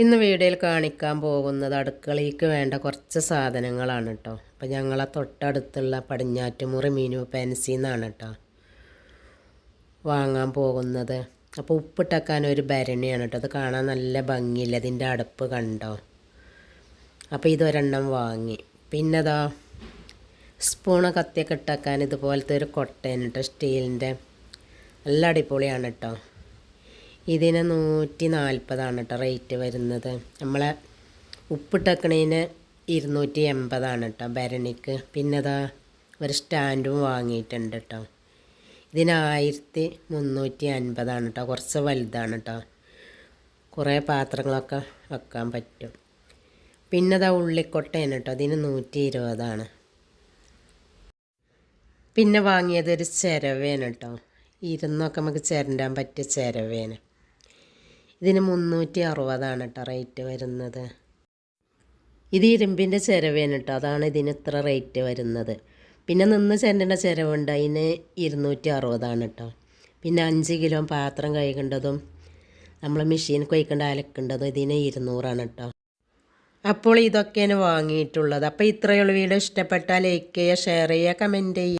ഇന്ന് വീഡിയോയിൽ കാണിക്കാൻ പോകുന്നത് അടുക്കളയ്ക്ക് വേണ്ട കുറച്ച് സാധനങ്ങളാണ് കേട്ടോ അപ്പം ഞങ്ങളെ തൊട്ടടുത്തുള്ള പടിഞ്ഞാറ്റുമുറി മീനു പെൻസിൽ നിന്നാണ് കേട്ടോ വാങ്ങാൻ പോകുന്നത്. അപ്പോൾ ഉപ്പിട്ടക്കാൻ ഒരു ഭരണിയാണ് കേട്ടോ അത് കാണാൻ നല്ല ഭംഗിയില്ല. അതിന്റെ അടുപ്പ് കണ്ടോ? അപ്പോൾ ഇതൊരെണ്ണം വാങ്ങി. പിന്നെതാ സ്പൂണ് കത്തിയൊക്കെ ഇട്ടാക്കാൻ ഇതുപോലത്തെ ഒരു കൊട്ടയാണ് കേട്ടോ സ്റ്റീലിന്റെ നല്ല അടിപൊളിയാണ് കേട്ടോ ഇതിന് നൂറ്റി നാൽപ്പതാണ് കേട്ടോ റേറ്റ് വരുന്നത്. നമ്മളെ ഉപ്പിട്ടക്കണേന് ഇരുന്നൂറ്റി എൺപതാണ് കേട്ടോ ഭരണിക്ക്. പിന്നെ അതാ ഒരു സ്റ്റാൻഡും വാങ്ങിയിട്ടുണ്ട് കേട്ടോ ഇതിന് ആയിരത്തി മുന്നൂറ്റി അൻപതാണ് കേട്ടോ കുറച്ച് വലുതാണ് കേട്ടോ കുറേ പാത്രങ്ങളൊക്കെ വെക്കാൻ പറ്റും. പിന്നെ അതാ ഉള്ളിക്കൊട്ടയാണ് കേട്ടോ അതിന് നൂറ്റി ഇരുപതാണ് പിന്നെ വാങ്ങിയത് ഒരു ചിരവേന് കേട്ടോ ഇരുന്നൊക്കെ നമുക്ക് ചിരണ്ടാൻ പറ്റിയ ചിരവേന് ഇതിന് മുന്നൂറ്റി അറുപതാണ് കേട്ടോ റേറ്റ് വരുന്നത്. ഇത് ഇരുമ്പിന്റെ ചിരവേന് കേട്ടോ അതാണ് ഇതിന് ഇത്ര റേറ്റ് വരുന്നത്. പിന്നെ നിന്ന് ചെരേണ്ട ചിരവുണ്ട്. അതിന് ഇരുന്നൂറ്റി അറുപതാണ് കേട്ടോ പിന്നെ അഞ്ച് കിലോ പാത്രം കഴുകേണ്ടതും നമ്മൾ മെഷീൻ കൊയ്ക്കേണ്ട അലക്കേണ്ടതും ഇതിന് ഇരുന്നൂറാണ് കേട്ടോ അപ്പോൾ ഇതൊക്കെയാണ് വാങ്ങിയിട്ടുള്ളത്. അപ്പോൾ ഇത്രയുള്ള വീഡിയോ ഇഷ്ടപ്പെട്ടാൽ ലൈക്ക് ചെയ്യുക ഷെയർ ചെയ്യുക കമന്റ് ചെയ്യുക.